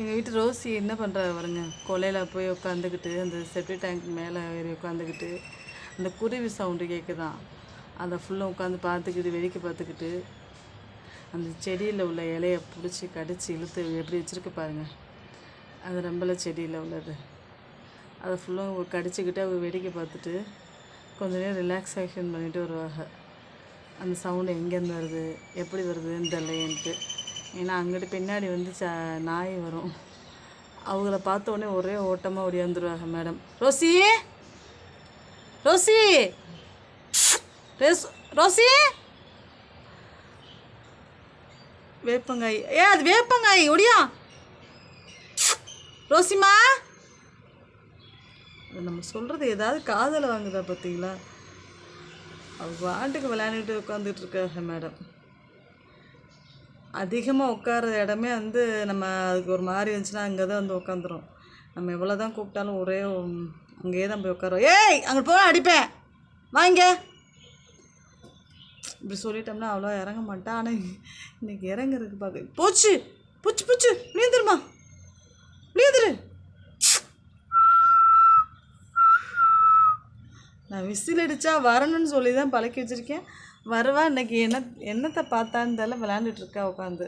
எங்கள் வீட்டு ரோசி என்ன பண்ணுறா பாருங்க. கொலையில் போய் உட்காந்துக்கிட்டு அந்த செப்டி டேங்க் மேலே ஏறி உட்காந்துக்கிட்டு அந்த குருவி சவுண்டு கேட்குதான் அதை ஃபுல்லாக உட்காந்து பார்த்துக்கிட்டு வெடிக்க பார்த்துக்கிட்டு அந்த செடியில் உள்ள இலையை பிடிச்சி கடிச்சு இழுத்து எப்படி வச்சுருக்கு பாருங்க. அது ரொம்பல செடியில் உள்ளது. அதை ஃபுல்லாக கடிச்சிக்கிட்டு அவங்க வேடிக்கை பார்த்துட்டு கொஞ்ச நேரம் ரிலாக்ஸேஷன் பண்ணிட்டு வருவாங்க. அந்த சவுண்டு எங்கேருந்து வருது எப்படி வருதுன்னு தெரியலையேன்ட்டு ஏன்னா அங்கிட்டு பின்னாடி வந்து ச நாய் வரும். அவங்கள பார்த்த உடனே ஒரே ஓட்டமாக ஓடியாந்துருவாங்க மேடம். ரோசி! ரோசி! ரோசி! வேப்பங்காய். ஏ அது வேப்பங்காய் ஒடியா! ரோசிமா நம்ம சொல்கிறது ஏதாவது காதலை வாங்குதா பார்த்தீங்களா அவங்க வாட்டுக்கு விளையாண்டுட்டு உட்காந்துட்டு இருக்காங்க மேடம். அதிகமாக உட்கார இடமே வந்து நம்ம அதுக்கு ஒரு மாதிரி இருந்துச்சுன்னா அங்கே தான் வந்து உட்காந்துரும் நம்ம எவ்வளோ தான் கூப்பிட்டாலும் ஒரே அங்கேயே தான் போய் உட்காரோம் ஏய் அங்கே போய் அடிப்பேன். வாங்க இப்படி சொல்லிட்டோம்னா அவ்வளோ இறங்க மாட்டேன். ஆனால் இன்னைக்கு இறங்குறதுக்கு பார்க்க போச்சு. பூச்சு பூச்சு. நீந்துருமா நீந்துரு நான் விசில் அடித்தா வரணும்னு சொல்லி தான் பழக்கி வச்சுருக்கேன். வருவா இன்னைக்கு என்ன என்னத்தை பார்த்தான்னு தெரியல விளாண்டுட்ருக்கா இருக்கா உட்காந்து.